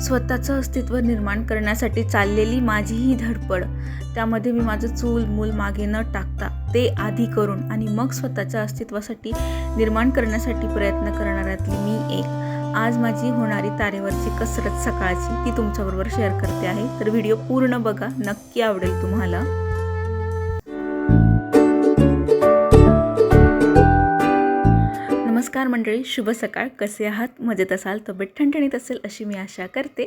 स्वतःचं अस्तित्व निर्माण करण्यासाठी चाललेली माझी ही धडपड. त्यामध्ये मी माझं चूल मूल मागे न टाकता ते आधी करून आणि मग स्वतःच्या अस्तित्वासाठी निर्माण करण्यासाठी प्रयत्न करणाऱ्यातली मी एक. आज माझी होणारी तारेवरची कसरत सकाळची ती तुमच्याबरोबर शेअर करते आहे. तर व्हिडिओ पूर्ण बघा. नक्की आवडेल तुम्हाला. नमस्कार मंडळी शुभ सकाळ. कसे आहात? मजेत असाल तब्येत ठणठणीत असेल अशी मी आशा करते.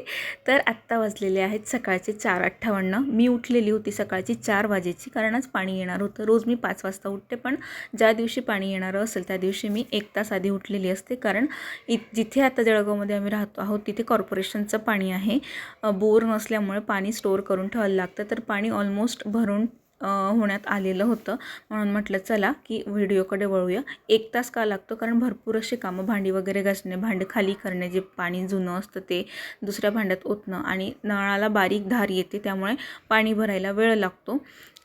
तर आत्ता वाजलेले आहेत सकाळचे चार अठ्ठावन्न. मी उठलेली होती सकाळची चार वाजेची कारण आज पाणी येणार होतं. रोज मी पाच वाजता उठते पण ज्या दिवशी पाणी येणारं असेल त्या दिवशी मी एक तास आधी उठलेली असते. कारण इ जिथे आता जळगावमध्ये आम्ही राहतो आहोत तिथे कॉर्पोरेशनचं पाणी आहे. बोर नसल्यामुळे पाणी स्टोअर करून ठेवायला लागतं. तर पाणी ऑलमोस्ट भरून होण्यात आलेलं होतं. म्हणून म्हटलं चला की व्हिडिओकडे वळूया. एक तास का लागतो? कारण भरपूर असे कामं भांडी वगैरे घासणे भांडे खाली करणे जे पाणी जुनं असतं ते दुसऱ्या भांड्यात ओतणं आणि नळाला बारीक धार येते त्यामुळे पाणी भरायला वेळ लागतो.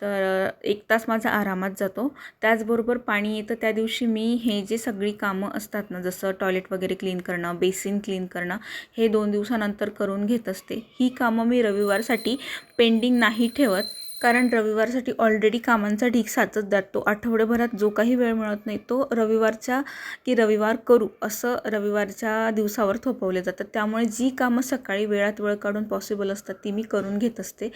तर एक तास माझा आरामात जातो. त्याचबरोबर पाणी येतं त्या दिवशी मी हे जे सगळी कामं असतात ना जसं टॉयलेट वगैरे क्लीन करणं बेसिन क्लीन करणं हे दोन दिवसानंतर करून घेत असते. ही कामं मी रविवारसाठी पेंडिंग नाही ठेवत. कारण रविवारसाठी ऑलरेडी कामांचा ढीक साचत जातो. आठवड्याभरात जो काही वेळ मिळत नाही तो रविवारच्या की रविवार करू असं रविवारच्या दिवसावर थोपवले जातात. त्यामुळे जी कामं सकाळी वेळात वेळ काढून पॉसिबल असतात ती मी करून घेत असते.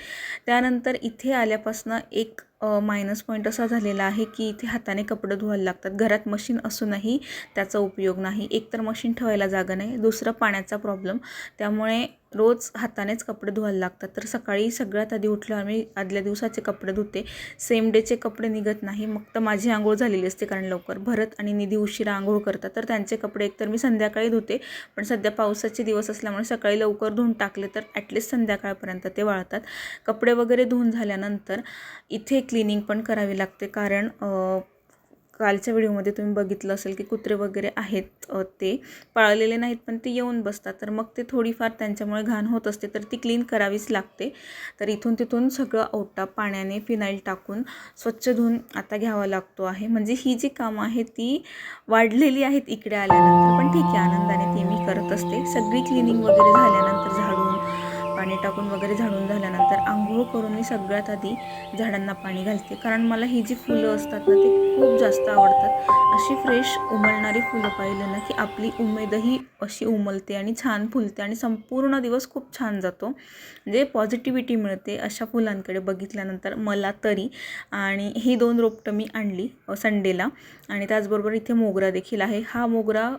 त्यानंतर इथे आल्यापासनं एक मायनस पॉईंट असा झालेला आहे की इथे हाताने कपडे धुवायला लागतात. घरात मशीन असूनही त्याचा उपयोग नाही. एकतर मशीन ठेवायला जागा नाही. दुसरं पाण्याचा प्रॉब्लेम त्यामुळे रोज हातानेच कपडे धुवायला लागतात. तर सकाळी सगळ्यात आधी उठलो आम्ही आदल्या दिवसाचे कपडे धुते. सेम डेचे कपडे निघत नाही. मग तर माझी आंघोळ झालेली असते कारण लवकर. भरत आणि निधी उशिरा आंघोळ करतात. तर त्यांचे कपडे एकतर मी संध्याकाळी धुते. पण सध्या पावसाचे दिवस असल्यामुळे सकाळी लवकर धुवून टाकले तर ॲटलिस्ट संध्याकाळपर्यंत ते वाळतात. कपडे वगैरे धुवून झाल्यानंतर इथे क्लिनिंग पण करावी लागते. कारण कालच्या व्हिडिओमध्ये तुम्ही बघितलं असेल की कुत्रे वगैरे आहेत ते पाळलेले नाहीत पण ते येऊन बसतात. तर मग ते थोडीफार त्यांच्यामुळे घाण होत असते. तर ती क्लीन करावीच लागते. तर इथून तिथून सगळं ओटा पाण्याने फिनाईल टाकून स्वच्छ धुवून आता घ्यावा लागतो आहे. म्हणजे ही जी कामं आहेत ती वाढलेली आहेत इकडे आल्यानंतर. पण ठीक आहे आनंदाने ती मी करत असते. सगळी क्लिनिंग वगैरे झाल्यानंतर झाडून पाणी टाकून वगैरे झाडून झाल्यानंतर आंघोळ करून मी सगळ्यात आधी झाडांना पाणी घालते. कारण मला ही जी फुलं असतात ना ती खूप जास्त आवडतात. अशी फ्रेश उमलणारी फुलं पाहिलं ना की आपली उमेदही अशी उमलते आणि छान फुलते आणि संपूर्ण दिवस खूप छान जातो. म्हणजे पॉझिटिव्हिटी मिळते अशा फुलांकडे बघितल्यानंतर मला तरी. आणि ही दोन रोपटं मी आणली संडेला आणि त्याचबरोबर इथे मोगरा देखील आहे. हा मोगरा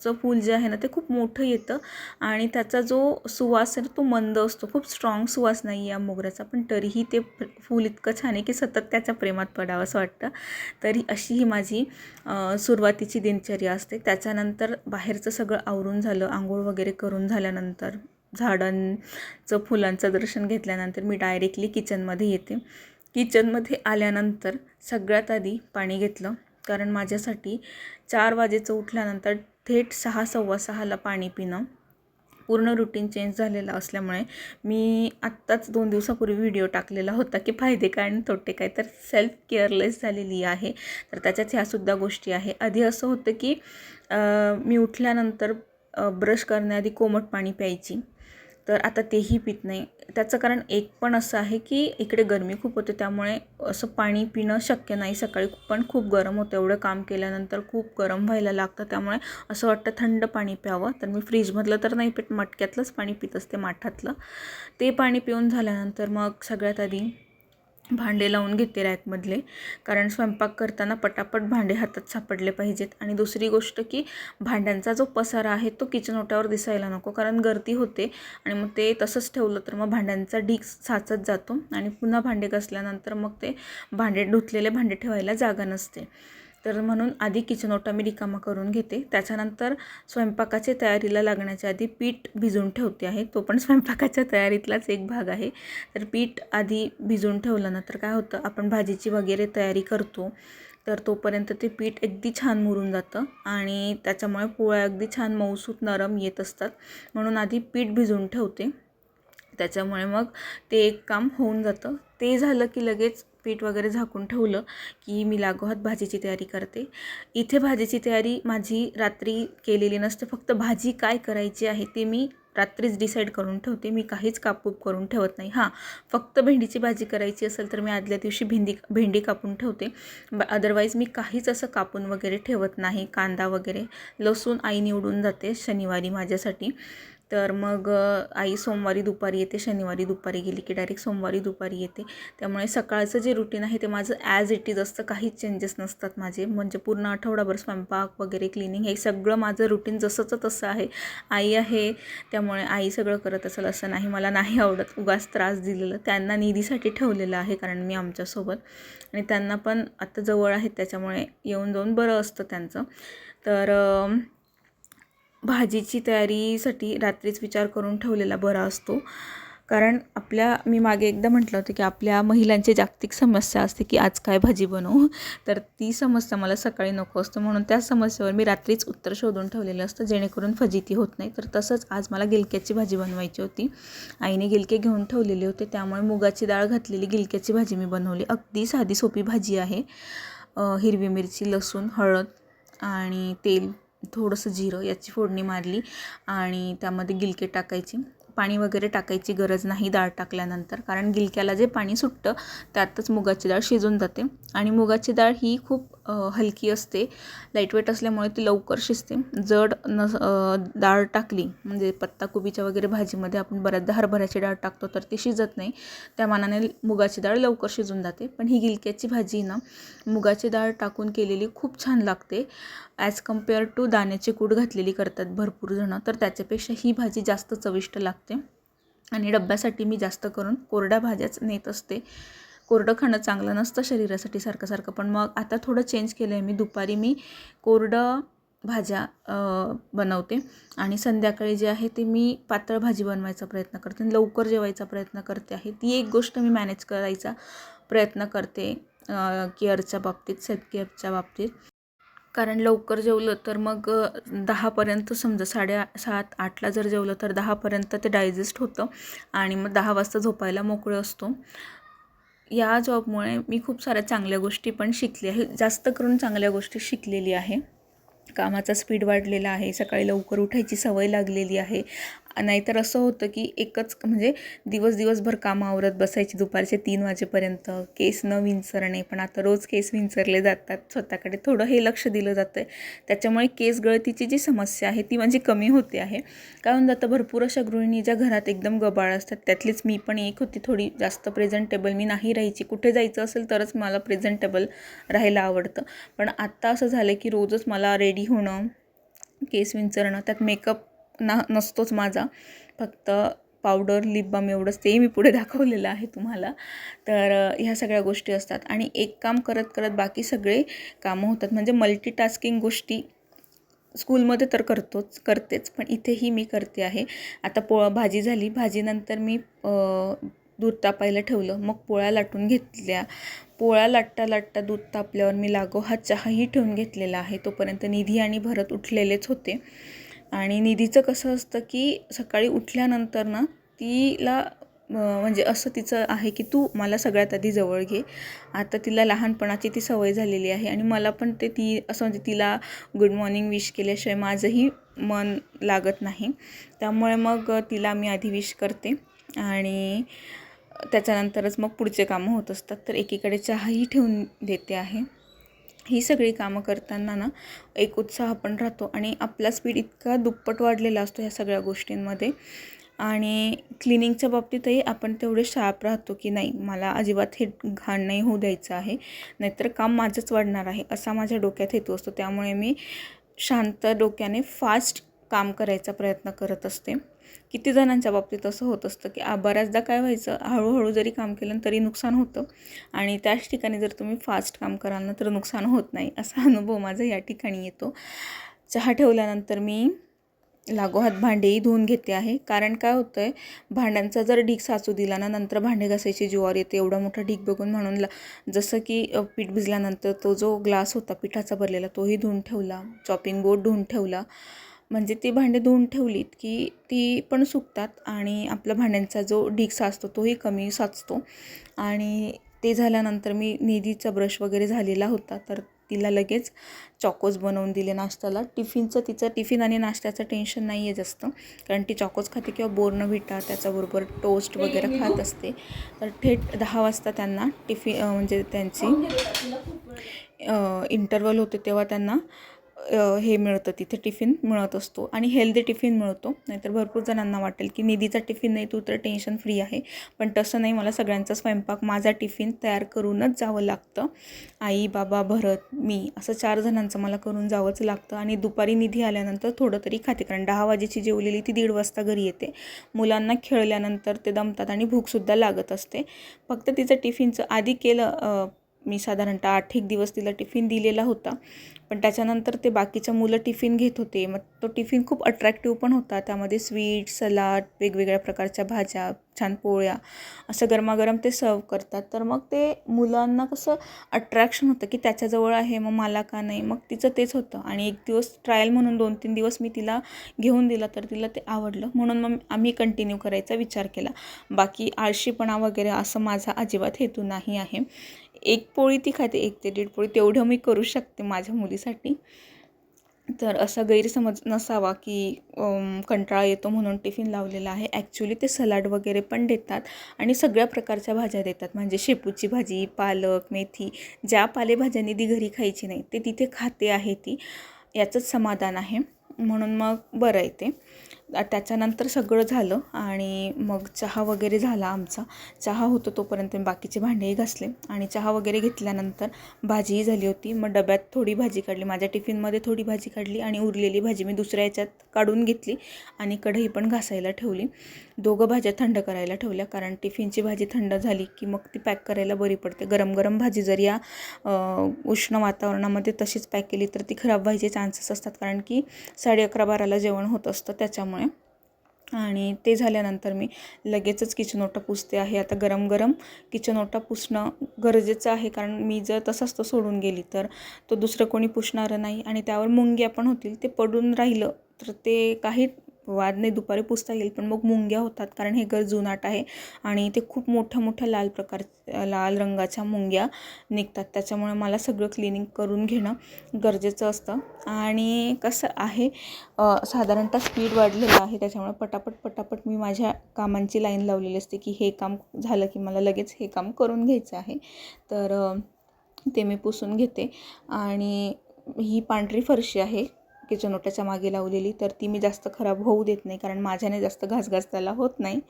चं फूल जे आहे ना ते खूप मोठं येतं. आणि त्याचा जो सुवास आहे तो मंद असतो. खूप स्ट्रॉंग सुवास नाही या मोगऱ्याचा. पण तरीही ते फूल इतकं छान आहे की सतत त्याच्या प्रेमात पडावं असं वाटतं. तरी अशी ही माझी सुरुवातीची दिनचर्या असते. त्याच्यानंतर बाहेरचं सगळं आवरून झालं आंघोळ वगैरे करून झाल्यानंतर झाडांचं फुलांचं दर्शन घेतल्यानंतर मी डायरेक्टली किचनमध्ये येते. किचनमध्ये आल्यानंतर सगळ्यात आधी पाणी घेतलं. कारण माझ्यासाठी चार वाजेचं उठल्यानंतर थेट सहा सव्वा सहाला पाणी पिणं पूर्ण रुटीन चेंज झालेलं असल्यामुळे मी आत्ताच दोन दिवसापूर्वी व्हिडिओ टाकलेला होता की फायदे काय आणि तोटे काय. तर सेल्फ केअरलेस झालेली आहे. तर त्याच्यात ह्यासुद्धा गोष्टी आहे. आधी असं होतं की मी उठल्यानंतर ब्रश करण्याआधी कोमट पाणी प्यायची. तर आता तेही पित नाही. त्याचं कारण एक पण असं आहे की इकडे गरमी खूप होते त्यामुळे असं पाणी पिणं शक्य नाही. सकाळी पण खूप गरम होतं. एवढं काम केल्यानंतर खूप गरम व्हायला लागतं. त्यामुळे असं वाटतं थंड पाणी प्यावं. तर मी फ्रीजमधलं तर नाही पित. मटक्यातलंच पाणी पित असते माठातलं. ते पाणी पिऊन झाल्यानंतर मग सगळ्यात आधी भांडे लावून घेते रॅकमधले. कारण स्वयंपाक करताना पटापट भांडे हातात सापडले पाहिजेत. आणि दुसरी गोष्ट की भांड्यांचा जो पसारा आहे तो किचन ओट्यावर दिसायला नको. कारण गर्दी होते आणि मग ते तसंच ठेवलं तर मग भांड्यांचा ढीक साचत जातो. आणि पुन्हा भांडे घासल्यानंतर मग ते भांडे धुतलेले भांडे ठेवायला जागा नसते. तर म्हणून आधी किचन ओटा मी रिकामा करून घेते. त्याच्यानंतर स्वयंपाकाच्या तयारीला लागण्याच्या आधी पीठ भिजून ठेवते आहे. तो पण स्वयंपाकाच्या तयारीतलाच एक भाग आहे. तर पीठ आधी भिजून ठेवलं ना तर काय होतं आपण भाजीची वगैरे तयारी करतो तर तोपर्यंत ते पीठ अगदी छान मुरून जातं आणि त्याच्यामुळे पोळ्या अगदी छान मऊसूत नरम येत असतात. म्हणून आधी पीठ भिजून ठेवते. त्याच्यामुळे मग ते एक काम होऊन जातं. ते झालं की लगेच पीठ वगैरे झाकून ठेवलं की मी लागोहात भाजीची तयारी करते. इथे भाजीची तयारी माझी रात्री केलेली नसते फक्त भाजी काय करायची आहे ते मी रात्रीच डिसाईड करून ठेवते. मी काहीच कापूप करून ठेवत नाही. हां फक्त भेंडीची भाजी करायची असेल तर मी आदल्या दिवशी भेंडी भेंडी कापून ठेवते. ब अदरवाईज मी काहीच असं कापून वगैरे ठेवत नाही. कांदा वगैरे लसूण आई निवडून जाते शनिवारी माझ्यासाठी. तर मग आई सोमवारी दुपारी येते शनिवारी दुपारी गेली की डायरेक्ट सोमवारी दुपारी येते. त्यामुळे सकाळचं जे रुटीन आहे ते माझं ॲज इट इज असतं. काहीच चेंजेस नसतात माझे. म्हणजे पूर्ण आठवडाभर स्वयंपाक वगैरे क्लिनिंग हे सगळं माझं रुटीन जसंचं तसं आहे. आई आहे त्यामुळे आई सगळं करत असेल असं नाही. मला नाही आवडत उगाच त्रास दिलेलं. त्यांना निधीसाठी ठेवलेलं आहे कारण मी आमच्यासोबत. आणि त्यांना पण आता जवळ आहेत त्याच्यामुळे येऊन जाऊन बरं असतं त्यांचं. तर भाजीची तयारीसाठी रात्रीच विचार करून ठेवलेला बरा असतो. कारण आपल्या मी मागे एकदा म्हटलं होतं की आपल्या महिलांची जागतिक समस्या असते की आज काय भाजी बनवू? तर ती समस्या मला सकाळी नको असतं. म्हणून त्या समस्येवर मी रात्रीच उत्तर शोधून ठेवलेलं असतं. जेणेकरून फजिती होत नाही. तर तसंच आज मला गिलक्याची भाजी बनवायची होती. आईने गिलके घेऊन ठेवलेले होते. त्यामुळे मुगाची डाळ घातलेली गिलक्याची भाजी मी बनवली. अगदी साधी सोपी भाजी आहे. हिरवी मिरची लसूण हळद आणि तेल. थोडंसं जिरं याची फोडणी मारली आणि त्यामध्ये गिलके टाकायची. पाणी वगैरे टाकायची गरज नाही डाळ टाकल्यानंतर कारण गिलक्याला जे पाणी सुटतं त्यातच मुगाची डाळ शिजून जाते. आणि मुगाची डाळ ही खूप हलकी असते. लाईटवेट असल्यामुळे ती लवकर शिजते. जड न डाळ टाकली म्हणजे पत्ताकोबीच्या वगैरे भाजीमध्ये आपण बऱ्याचदा हरभऱ्याची डाळ टाकतो तर ती शिजत नाही. त्या मानाने मुगाची डाळ लवकर शिजून जाते. पण ही गिलक्याची भाजी ना मुगाची डाळ टाकून केलेली खूप छान लागते. ॲज कंपेअर टू दाण्याची कूड घातलेली करतात भरपूर जणं तर त्याच्यापेक्षा ही भाजी जास्त चविष्ट लागते. आणि डब्यासाठी मी जास्त करून कोरड्या भाज्याच नेत असते. कोरडं खाणं चांगलं नसतं शरीरासाठी सारखं सारखं. पण मग आता थोडं चेंज केलं आहे मी. दुपारी मी कोरडं भाज्या बनवते. आणि संध्याकाळी जे आहे ते मी पातळ भाजी बनवायचा प्रयत्न करते. आणि लवकर जेवायचा प्रयत्न करते आहे. ती एक गोष्ट मी मॅनेज करायचा प्रयत्न करते केअरच्या बाबतीत सेल्फ केअरच्या बाबतीत. कारण लवकर जेवलं तर मग दहापर्यंत समजा साडे सात आठला जर जेवलं तर दहापर्यंत ते डायजेस्ट होतं. आणि मग दहा वाजता झोपायला मोकळं असतो. या जॉबमुळे मी खूप साऱ्या चांगल्या गोष्टी पण शिकली आहे. जास्त करून चांगल्या गोष्टी शिकलेली आहे. कामाचा स्पीड वाढलेला आहे. सकाळी लवकर उठायची सवय लागलेली आहे. नाहीतर असं होतं की एकच म्हणजे दिवस दिवसभर कामं आवरत बसायची दुपारचे तीन वाजेपर्यंत केस न विंचरणे. पण आता रोज केस विंचरले जातात स्वतःकडे थोडं हे लक्ष दिलं जातं आहे त्याच्यामुळे केस गळतीची जी समस्या आहे ती म्हणजे कमी होते आहे. कारण जातं भरपूर अशा गृहिणी ज्या घरात एकदम गबाळ असतात त्यातलीच मी पण एक होती थोडी जास्त प्रेझेंटेबल मी नाही राहायची. कुठे जायचं असेल तरच मला प्रेझेंटेबल राहायला आवडतं. पण आत्ता असं झालं की रोजच मला रेडी होणं केस विंचरणं त्यात मेकअप ना नसतोच माझा. फक्त पावडर लिप बाम एवढंच तेही मी पुढे दाखवलेलं आहे तुम्हाला. तर ह्या सगळ्या गोष्टी असतात. आणि एक काम करत करत बाकी सगळे कामं होतात. म्हणजे मल्टीटास्किंग गोष्टी स्कूलमध्ये तर करतोच करतेच. पण इथेही मी करते आहे. आता पो भाजी झाली. भाजीनंतर मी दूध तापायला ठेवलं. मग पोळ्या लाटून घेतल्या. पोळ्या लाटता लाटता दूध तापल्यावर मी लागो हा चहाही ठेवून घेतलेला आहे. तोपर्यंत निधी आणि भरत उठलेलेच होते. आणि निधीचं कसं असतं की सकाळी उठल्यानंतर ना तिला म्हणजे असं तिचं आहे की तू मला सगळ्यात आधी जवळ घे. आता तिला लहानपणाची ती सवय झालेली आहे आणि मला पण ते ती असं म्हणजे तिला गुड मॉर्निंग विश केल्याशिवाय माझंही मन लागत नाही. त्यामुळे मग तिला मी आधी विश करते आणि त्याच्यानंतरच मग पुढचे कामं होत असतात. तर एकीकडे चहाही ठेवून देते आहे. ही सगळी कामं करताना ना एक उत्साह पण राहतो आणि आपला स्पीड इतका दुप्पट वाढलेला असतो ह्या सगळ्या गोष्टींमध्ये. आणि क्लिनिंगच्या बाबतीतही आपण तेवढे शार्प राहतो की नाही मला अजिबात हे घाण नाही होऊ द्यायचं आहे नाहीतर काम माझंच वाढणार आहे असा माझ्या डोक्यात हेतू असतो. त्यामुळे मी शांत डोक्याने फास्ट काम करायचा प्रयत्न करत असते. किती जणांच्या बाबतीत असं होत असतं की बऱ्याचदा काय व्हायचं हळूहळू जरी काम केलं तरी नुकसान होतं. आणि त्याच ठिकाणी जर तुम्ही फास्ट काम कराल ना तर नुकसान होत नाही असा अनुभव माझा या ठिकाणी येतो. चहा ठेवल्यानंतर मी लागोहात भांडेही धुवून घेते आहे. कारण काय होतं आहे भांड्यांचा जर ढीक साचू दिला ना नंतर भांडे घासायची जीवावर येते एवढा मोठा ढीक बघून म्हणून ला जसं की पीठ भिजल्यानंतर तो जो ग्लास होता पिठाचा भरलेला तोही धुवून ठेवला चॉपिंग बोर्ड धुवून ठेवला. म्हणजे ती भांडे धुवून ठेवलीत की ती पण सुकतात आणि आपला भांड्यांचा जो ढीक साचतो तोही कमी साचतो. आणि ते झाल्यानंतर मी निधीचा ब्रश वगैरे झालेला होता तर तिला लगेच चॉकोज बनवून दिले नाश्त्याला. टिफिनचं तिचं टिफिन आणि नाश्त्याचं टेन्शन नाही आहे जास्त कारण ती चॉकोज खाते किंवा बोर्नविटा त्याच्याबरोबर टोस्ट वगैरे खात असते. तर थेट दहा वाजता त्यांना टिफिन म्हणजे त्यांची इंटरवल होते तेव्हा त्यांना हे मिळतं तिथे टिफिन मिळत असतो आणि हेल्दी टिफिन मिळतो. नाहीतर भरपूर जणांना वाटेल की निधीचा टिफिन नाही तू तर टेन्शन फ्री आहे. पण तसं नाही मला सगळ्यांचा स्वयंपाक माझा टिफिन तयार करूनच जावं लागतं. आई बाबा भरत मी असं चार जणांचं मला करून जावंच लागतं आणि दुपारी निधी आल्यानंतर थोडं तरी खाते. कारण दहा वाजेची जेवलेली ती दीड वाजता घरी येते. मुलांना खेळल्यानंतर ते दमतात आणि भूकसुद्धा लागत असते. फक्त तिचं टिफिनचं आधी केलं मी साधारणतः आठ एक दिवस तिला टिफिन दिलेला होता. पण त्याच्यानंतर ते बाकीच्या मुलं टिफिन घेत होते. मग तो टिफिन खूप अट्रॅक्टिव्ह पण होता. त्यामध्ये स्वीट सलाड वेगवेगळ्या प्रकारच्या भाज्या छान पोळ्या असं गरमागरम ते सर्व करतात. तर मग ते मुलांना कसं अट्रॅक्शन होतं की त्याच्याजवळ आहे मग मला का नाही? मग तिचं तेच होतं. आणि एक दिवस ट्रायल म्हणून दोन तीन दिवस मी तिला घेऊन दिला तर तिला ते आवडलं. म्हणून मग आम्ही कंटिन्यू करायचा विचार केला. बाकी आळशीपणा वगैरे असं माझा अजिबात हेतू नाही आहे. एक पोळी ती खाते एक ते दीड पोळी. तेवढं मी करू शकते माझ्या मुलीसाठी. तर असा गैरसमज नसावा की कंटाळा येतो म्हणून टिफिन लावलेला आहे. ॲक्च्युली ते सलाड वगैरे पण देतात आणि सगळ्या प्रकारच्या भाज्या देतात. म्हणजे शेपूची भाजी पालक मेथी ज्या पालेभाज्यांनी ती घरी खायची नाही ते तिथे खाते आहे ती. याचंच समाधान आहे. म्हणून मग बरं आहे ते. त्याच्यानंतर सगळं झालं आणि मग चहा वगैरे झाला आमचा. चहा होतो तोपर्यंत मी बाकीचे भांडेही घासले आणि चहा वगैरे घेतल्यानंतर भाजीही झाली होती. मग डब्यात थोडी भाजी काढली. माझ्या टिफिनमध्ये थोडी भाजी काढली आणि उरलेली भाजी मी दुसऱ्या याच्यात काढून घेतली आणि कढई पण घासायला ठेवली. दोघं भाज्या थंड करायला ठेवल्या कारण टिफिनची भाजी थंड झाली की मग ती पॅक करायला बरी पडते. गरम गरम भाजी जर या उष्ण वातावरणामध्ये तशीच पॅक केली तर ती खराब व्हायचे चान्सेस असतात कारण की साडे अकरा बाराला जेवण होत असतं त्याच्यामुळे. आणि ते झाल्यानंतर मी लगेचच किचन ओटा पुसते आहे. आता गरम गरम किचन ओटा पुसणं गरजेचं आहे. कारण मी जर तसंच तो सोडून गेली तर तो दुसरं कोणी पुसणारं नाही आणि त्यावर मुंग्या पण होतील ते पडून राहिलं तर ते काही वाद नाही दुपारी पुसता येईल पण मग मुंग्या होतात कारण हे घर जुनाट आहे आणि ते खूप मोठ्या मोठ्या लाल प्रकार लाल रंगाच्या मुंग्या निघतात. त्याच्यामुळे मला सगळं क्लिनिंग करून घेणं गरजेचं असतं. आणि कसं आहे साधारणतः स्पीड वाढलेलं आहे त्याच्यामुळे पटापट पटापट मी माझ्या कामांची लाईन लावलेली असते की हे काम झालं की मला लगेच हे काम करून घ्यायचं आहे. तर ते मी पुसून घेते. आणि ही पांढरी फरशी आहे. किचन ओट्याच्या मागे लावलेली तर ती मी जास्त खराब होऊ देत नाही कारण माझ्याने जास्त घासघास त्याला होत नाही.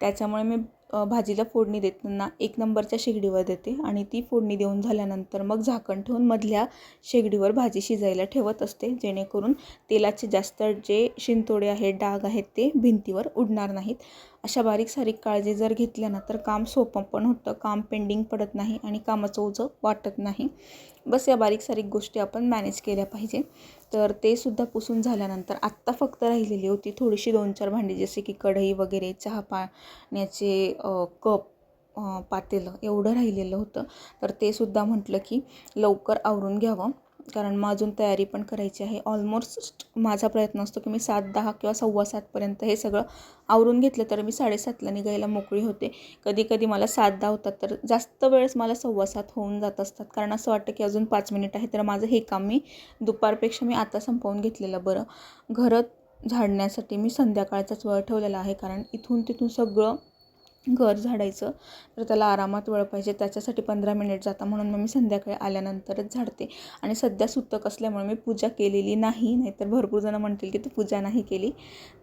त्याच्यामुळे मी भाजीला फोडणी देताना एक नंबरच्या शेगडीवर देते आणि ती फोडणी देऊन झाल्यानंतर मग झाकण ठेवून मधल्या शेगडीवर भाजी शिजायला ठेवत असते जेणेकरून तेलाचे जास्त जे शिंतोडे आहेत डाग आहेत ते भिंतीवर उडणार नाहीत. अशा बारीक सारीक काळजी जर घेतल्या ना तर काम सोपं पण होतं. काम पेंडिंग पडत नाही आणि कामाचं ओझं वाटत नाही. बस या बारीक सारीक गोष्टी आपण मॅनेज केल्या पाहिजे. तर ते सुद्धा पुसून झाल्यानंतर आत्ता फक्त राहिलेली होती थोडीशी दोन चार भांडी जसे की कढई वगैरे चहा पाण्याचे कप पातेलं एवढं राहिलेलं होतं. तर ते सुद्धा म्हटलं की लवकर आवरून घ्यावं. कारण मग अजून तयारी पण करायची आहे. ऑलमोस्ट माझा प्रयत्न असतो की मी सात दहा किंवा सव्वा सातपर्यंत हे सगळं आवरून घेतलं तर मी साडेसातला निघायला मोकळी होते. कधी कधी मला सात दहा होतात तर जास्त वेळेस मला सव्वा सात होऊन जात असतात. कारण असं वाटतं की अजून पाच मिनिट आहे तर माझं हे काम मी दुपारपेक्षा मी आता संपवून घेतलेलं बरं. घरं झाडण्यासाठी मी संध्याकाळचाच वेळ ठेवलेला आहे कारण इथून तिथून सगळं घर झाडायचं तर त्याला आरामात वेळ पाहिजे. त्याच्यासाठी पंधरा मिनिट जाता म्हणून मग मी संध्याकाळी आल्यानंतरच झाडते. आणि सध्या सुतक असल्यामुळे मी पूजा केलेली नाही. नाहीतर भरपूर जणं म्हणतील की तू पूजा नाही केली.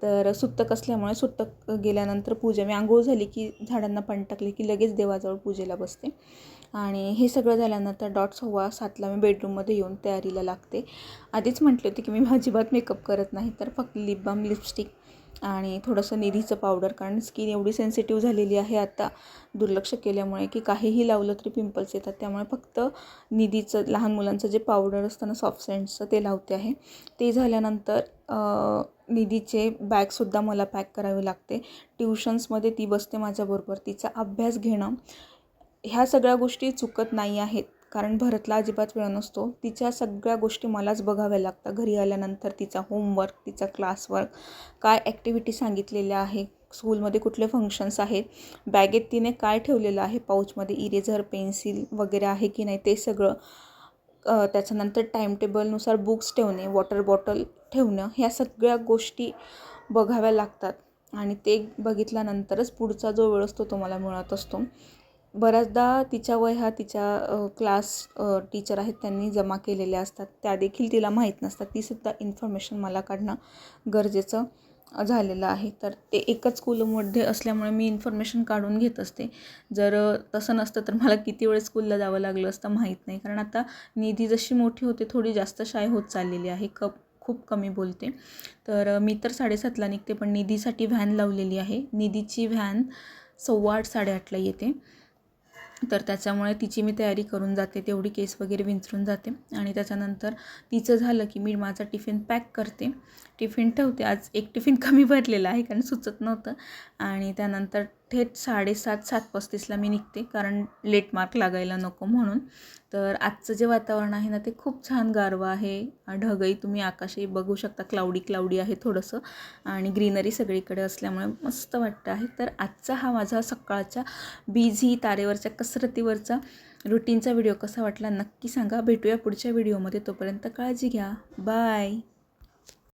तर सुतक असल्यामुळे सुतक गेल्यानंतर पूजा मी आंघोळ झाली की झाडांना पण टाकले की लगेच देवाजवळ पूजेला बसते. आणि हे सगळं झाल्यानंतर डॉट सव्वा सातला मी बेडरूममध्ये येऊन तयारीला लागते. आधीच म्हटले होते की मी अजिबात मेकअप करत नाही तर फक्त लिप बाम लिपस्टिक आणि थोडंसं निधीचं पावडर कारण स्किन एवढी सेन्सिटिव्ह झालेली आहे आता दुर्लक्ष केल्यामुळे की काहीही लावलं तरी पिंपल्स येतात. त्यामुळे फक्त निधीचं लहान मुलांचं जे पावडर असतं ना सॉफ्ट सेंट्सचं ते लावते आहे. ते झाल्यानंतर निधीचे बॅगसुद्धा मला पॅक करावे लागते. ट्युशन्समध्ये ती बसते माझ्याबरोबर तिचा अभ्यास घेणं. ह्या सगळ्या गोष्टी चुकत नाही आहेत. कारण भरतला अजिबात वेळ नसतो. तिच्या सगळ्या गोष्टी मलाच बघाव्या लागतात. घरी आल्यानंतर तिचा होमवर्क तिचा क्लासवर्क काय ॲक्टिव्हिटी सांगितलेल्या आहे स्कूलमध्ये कुठले फंक्शन्स आहेत बॅगेत तिने काय ठेवलेलं आहे पाऊचमध्ये इरेझर पेन्सिल वगैरे आहे की नाही ते सगळं त्याच्यानंतर टाईमटेबलनुसार बुक्स ठेवणे वॉटर बॉटल ठेवणं ह्या सगळ्या गोष्टी बघाव्या लागतात. आणि ते बघितल्यानंतरच पुढचा जो वेळ असतो तो मला मिळत असतो. बऱ्याचदा तिच्या वह्या तिच्या क्लास टीचर आहेत त्यांनी जमा केलेल्या असतात. त्या देखील तिला माहीत नसतात. तीसुद्धा इन्फॉर्मेशन मला काढणं गरजेचं झालेलं आहे. तर ते एकच स्कूलमध्ये असल्यामुळे मी इन्फॉर्मेशन काढून घेत असते. जर तसं नसतं तर मला किती वेळ स्कूलला जावं लागलं असतं माहीत नाही. कारण आता निधी जशी मोठी होते थोडी जास्त शाय होत चाललेली आहे. कप खूप कमी बोलते. तर मी तर साडेसातला निघते पण निधीसाठी व्हॅन लावलेली आहे. निधीची व्हॅन सव्वा आठ साडेआठला येते. तर त्याच्यामुळे तिची मी तयारी करून जाते तेवढी केस वगैरे विंचरून जाते आणि त्याच्यानंतर तिचं झालं की मी माझा टिफिन पॅक करते. टिफिन ठेवते. आज एक टिफिन कमी भरलेला आहे कारण सुचत नव्हतं आणि त्यानंतर थेट साडेसात सात पस्तीसला मी निघते कारण लेट मार्क लागायला नको म्हणून. तर आजचं जे वातावरण आहे ना ते खूप छान गारवा आहे. ढगही तुम्ही आकाशही बघू शकता क्लाउडी क्लाउडी आहे थोडंसं. आणि ग्रीनरी सगळीकडे असल्यामुळे मस्त वाटतं आहे. तर आजचा हा माझा सकाळच्या बिझी तारेवरच्या कसरतीवरचा रुटीनचा व्हिडिओ कसा वाटला नक्की सांगा. भेटूया पुढच्या व्हिडिओमध्ये तोपर्यंत काळजी घ्या. बाय